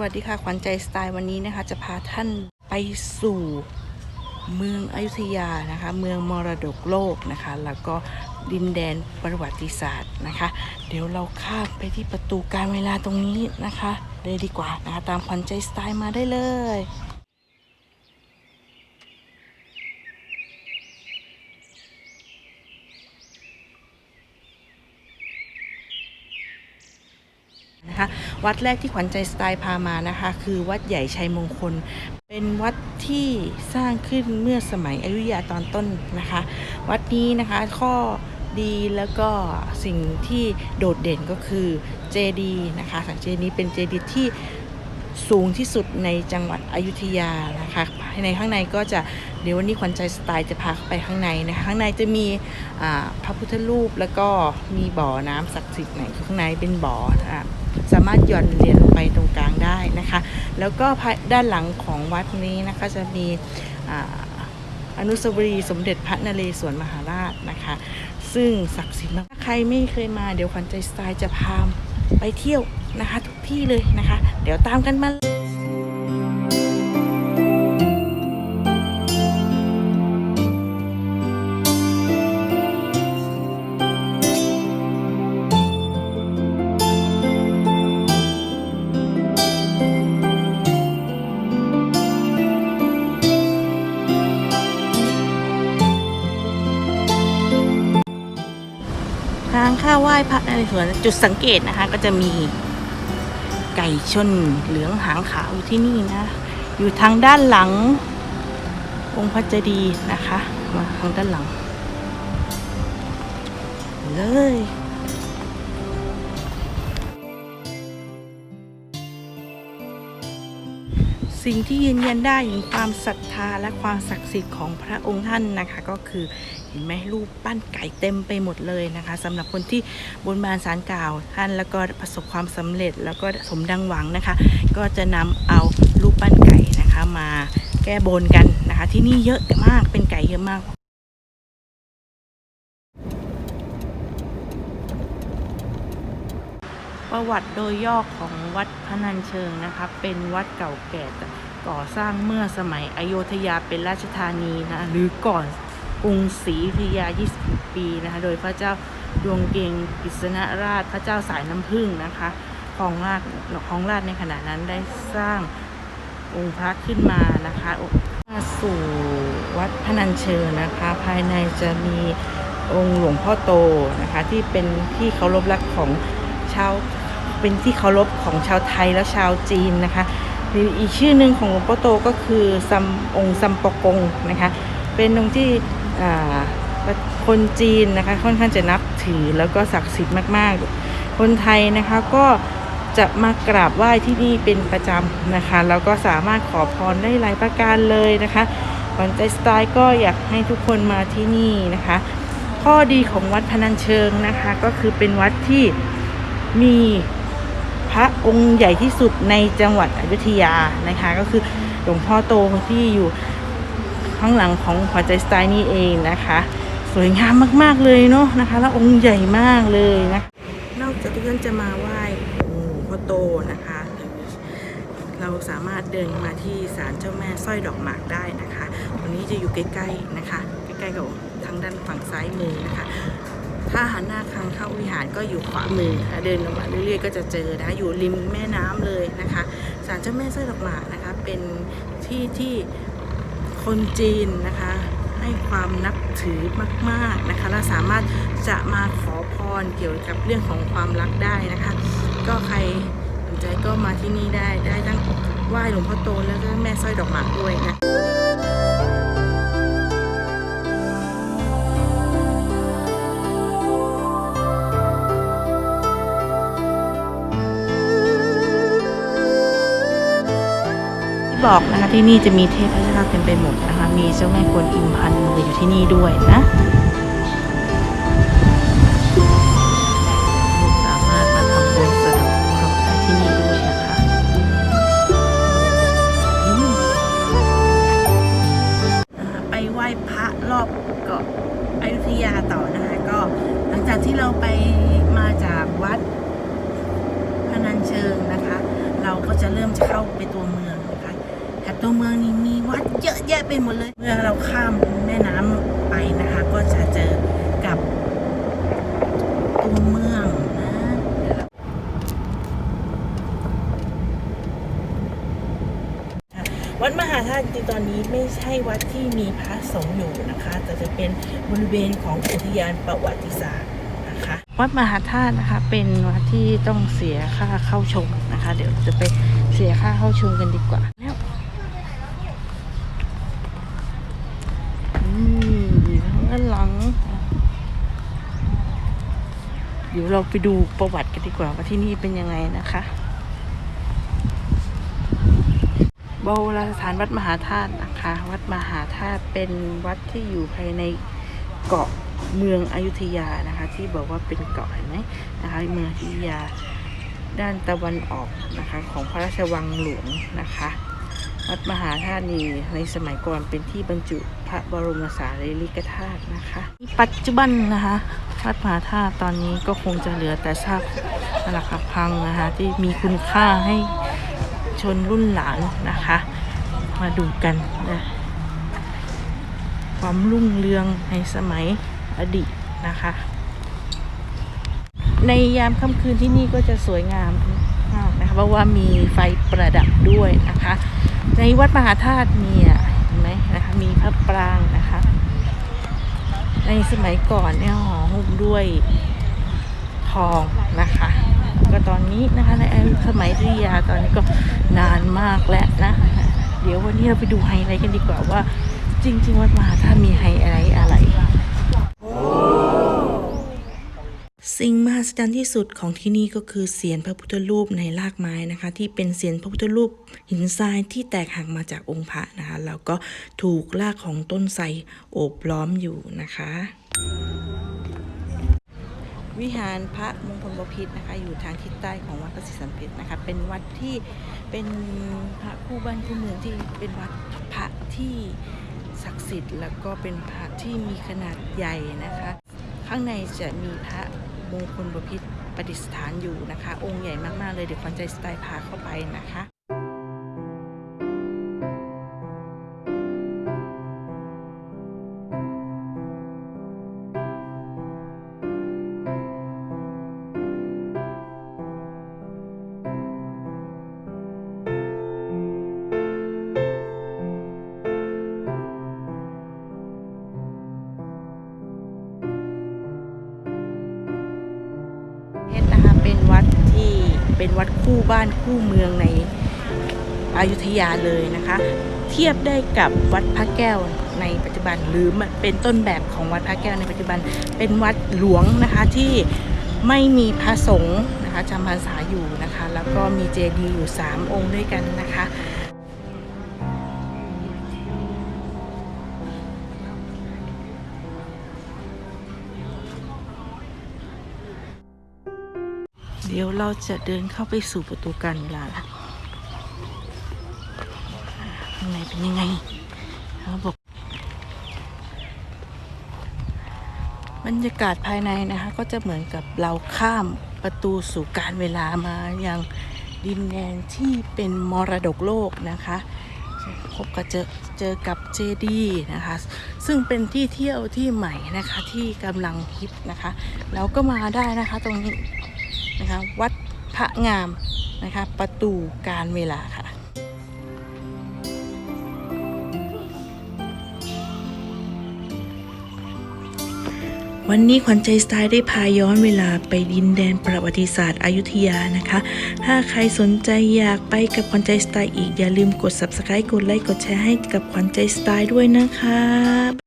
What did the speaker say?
วัสดีค่ะ ขวัญใจสไตล์วันนี้นะคะ จะพาท่านไปสู่เมืองอยุธยานะคะ เมืองมรดกโลกนะคะ แล้วก็ดินแดนประวัติศาสตร์นะคะ เดี๋ยวเราข้ามไปที่ประตูการเวลาตรงนี้นะคะเลยดีกว่านะคะ ตามขวัญใจสไตล์มาได้เลย นะคะ วัดแรกที่ขวัญใจสไตล์พามานะคะ คือวัดใหญ่ชัยมงคล เป็นวัดที่สร้างขึ้นเมื่อสมัยอยุธยาตอนต้นนะคะ วัดนี้นะคะข้อดีแล้วก็สิ่งที่โดดเด่นก็คือเจดีนะคะสังเจดีเป็นเจดีที่ สูงที่สุดในจังหวัดอยุธยานะคะภายในข้างในก็จะเดี๋ยววันนี้ขวัญใจสไตล์จะพาไปข้างในนะคะข้างในจะมีพระพุทธรูปแล้วก็มีบ่อน้ำศักดิ์สิทธิ์ไหนข้างในเป็นบ่ออ่าสามารถหย่อนเหรียญลงไปตรงกลางได้นะคะ แล้วก็ด้านหลังของวัดนี้นะคะจะมีอนุสาวรีย์สมเด็จพระนเรศวรมหาราชนะคะ ซึ่งศักดิ์สิทธิ์มากใครไม่เคยมาเดี๋ยวขวัญใจสไตล์จะพา ไปเที่ยวนะคะ ทุกที่เลยนะคะ เดี๋ยวตามกันมา ถ้าไหว้พระนเรศวรจุดสังเกตนะคะ ก็จะมีไก่ชนเหลืองหางขาวอยู่ที่นี่นะ อยู่ทางด้านหลัง องค์พระเจดีย์นะคะ มาทางด้านหลัง เลย สิ่งที่ยืนยันได้ถึงความศรัทธาและความศักดิ์สิทธิ์ของพระองค์ท่านนะคะ ก็คือเห็นไหมรูปปั้นไก่เต็มไปหมดเลยนะคะสำหรับคนที่บนบานสารกล่าวท่านแล้วก็ประสบความสำเร็จแล้วก็สมดังหวังนะคะ ก็จะนำเอารูปปั้นไก่นะคะมาแก้บนกันนะคะ ที่นี่เยอะมากเป็นไก่เยอะมากประวัติโดยย่อของวัดพนัญเชิงนะคะ เป็นวัดเก่าแก่แต่ ก่อสร้างเมื่อสมัยอโยธยาเป็นราชธานีนะ หรือก่อนกรุงศรีอยุธยา 20 ปีนะคะ โดยพระเจ้าดวงเกงกฤษณราช พระเจ้าสายน้ำผึ้งนะคะของราชของราชในขณะนั้นได้สร้างองค์พระขึ้นมานะคะมาสู่วัดพนัญเชิงนะคะ ภายในจะมีองค์หลวงพ่อโตนะคะ ที่เป็นที่เคารพรักของชาวเป็นที่เคารพของชาวไทยและชาวจีนนะคะ หรืออีกชื่อหนึ่งของหลวงพ่อโตก็คือซัมองค์ซัมปอกงนะคะ เป็นองค์ที่คนจีนนะคะค่อนข้างจะนับถือแล้วก็ศักดิ์สิทธิ์มากๆ คนไทยนะคะก็จะมากราบไหว้ที่นี่เป็นประจำนะคะแล้วก็สามารถขอพรได้หลายประการเลยนะคะวัญใจสไตล์ก็อยากให้ทุกคนมาที่นี่นะคะ ข้อดีของวัดพนัญเชิงนะคะ ก็คือเป็นวัดที่มี พระองค์ใหญ่ที่สุดในจังหวัดอยุธยานะคะ ก็คือหลวงพ่อโตที่อยู่ข้างหลังของขวัญใจสไตล์นี่เองนะคะ สวยงามมากๆเลยเนาะนะคะ แล้วองค์ใหญ่มากเลยนะนอกจากที่ท่านจะมาไหว้หลวงพ่อโตนะคะ เราสามารถเดินมาที่ศาลเจ้าแม่สร้อยดอกหมากได้นะคะวันนี้จะอยู่ใกล้ๆนะคะ ใกล้ๆกับทางด้านฝั่งซ้ายมือนะคะ ถ้าหันหน้าทางเข้าวิหารก็อยู่ขวามือนะคะเดินลงมาเรื่อยๆ ก็จะเจอนะอยู่ริมแม่น้ำเลยนะคะศาลเจ้าแม่สร้อยดอกหมากนะคะเป็นที่ที่คนจีนนะคะให้ความนับถือมาก ๆนะคะและสามารถจะมาขอพรเกี่ยวกับเรื่องของความรักได้นะคะ ก็ใครสนใจก็มาที่นี่ได้ได้ทั้งไหว้หลวงพ่อโตแล้วก็แม่สร้อยดอกหมากด้วยนะ บอกนะคะที่นี่จะมีเทพเจ้าเต็มไปหมดนะคะ มีเจ้าแม่กวนอิมพันมืออยู่ที่นี่ด้วยนะสามารถมาทำบุญสะเดอกเคราะห์ได้ที่นี่ด้วยนะคะไปไหว้พระรอบเกาะอยุธยาต่อนะคะก็หลังจากที่เราไปมาจากวัดพนัญเชิงนะคะ เราก็จะเริ่มจะเข้าไปตัวเมือง แถบตัวเมืองนี่มีวัดเยอะแยะไปหมดเลย เมื่อเราข้ามแม่น้ำไปนะคะ ก็จะเจอกับตัวเมืองนะวัดมหาธาตุจริงตอนนี้ไม่ใช่วัดที่มีพระสงฆ์อยู่นะคะ แต่จะเป็นบริเวณของอุทยานประวัติศาสตร์นะคะวัดมหาธาตุนะคะ เป็นวัดที่ต้องเสียค่าเข้าชมนะคะ เดี๋ยวจะไปเสียค่าเข้าชมกันดีกว่า แล้วอืมด้านหลัง เดี๋ยวเราไปดูประวัติกันดีกว่าว่าที่นี่เป็นยังไงนะคะโบราณสถานวัดมหาธาตุนะคะ วัดมหาธาตุเป็นวัดที่อยู่ภายในเกาะเมืองอยุธยานะคะ ที่บอกว่าเป็นเกาะเห็นไหมนะคะเมืองอยุธยาด้านตะวันออกนะคะของพระราชวังหลวงนะคะ วัดมหาธาตุนี้ในสมัยก่อนเป็นที่บรรจุพระบรมสารีริกธาตุนะคะ ปัจจุบันนะคะวัดมหาธาตุตอนนี้ก็คงจะเหลือแต่ซากปรักหักพังนะคะที่มีคุณค่าให้ชนรุ่นหลานนะคะ มาดูกันนะความรุ่งเรืองในสมัยอดีตนะคะ ในยามค่ำคืนที่นี่ก็จะสวยงามมากนะคะเพราะว่ามีไฟประดับด้วยนะคะ ในวัดมหาธาตุมีอะเห็นไหมนะคะมีพระปรางนะคะ ในสมัยก่อนเนี่ยห่อหุ้มด้วยทองนะคะก็ตอนนี้นะคะในสมัยอยุธยาตอนนี้ก็นานมากแล้วนะเดี๋ยววันนี้เราไปดูไฮไลท์กันดีกว่าว่า จริง ๆ วัดมหาธาตุมีไฮไลท์อะไร สิ่งมหัศจรรย์ที่สุดของที่นี่ก็คือเสียนพระพุทธรูปในรากไม้นะคะ ที่เป็นเสียนพระพุทธรูปหินทรายที่แตกหักมาจากองค์พระนะคะแล้วก็ถูกรากของต้นไทรโอบล้อมอยู่นะคะ วิหารพระมงคลบพิตรนะคะ อยู่ทางทิศใต้ของวัดพระศรีสันเพชรนะคะเป็นวัดที่เป็นพระคู่บ้านคู่เมืองที่เป็นวัดพระที่ศักดิ์สิทธิ์แล้วก็เป็นพระที่มีขนาดใหญ่นะคะ ข้างในจะมีพระ มงคลบพิษประดิษฐานอยู่นะคะ องค์ใหญ่มาก ๆ เลย เดี๋ยวควันใจสไตล์พาเข้าไปนะคะ เป็นวัดคู่บ้านคู่เมืองในอยุธยาเลยนะคะ เทียบได้กับวัดพระแก้วในปัจจุบันหรือเป็นต้นแบบของวัดพระแก้วในปัจจุบัน เป็นวัดหลวงนะคะที่ไม่มีพระสงฆ์นะคะจำพรรษาอยู่นะคะ แล้วก็มีเจดีย์อยู่ 3 องค์ด้วยกันนะคะ เดี๋ยวเราจะเดินเข้าไปสู่ประตูการเวลาละข้างในเป็นยังไงเขาบอกบรรยากาศภายในนะคะ ก็จะเหมือนกับเราข้ามประตูสู่การเวลามาอยังดินแดนที่เป็นมรดกโลกนะคะพบกับเจอเจอกับเจดีนะคะ ซึ่งเป็นที่เที่ยวที่ใหม่นะคะที่กำลังฮิตนะคะเราก็มาได้นะคะตรงนี้ นะคะ วัดพระงามนะคะ ประตูการเวลาค่ะวันนี้ขวัญใจสไตล์ได้พาย้อนเวลาไปดินแดนประวัติศาสตร์อยุธยานะคะ ถ้าใครสนใจอยากไปกับขวัญใจสไตล์อีกอย่าลืมกด subscribe กดไลค์กดแชร์ให้กับขวัญใจสไตล์ด้วยนะคะ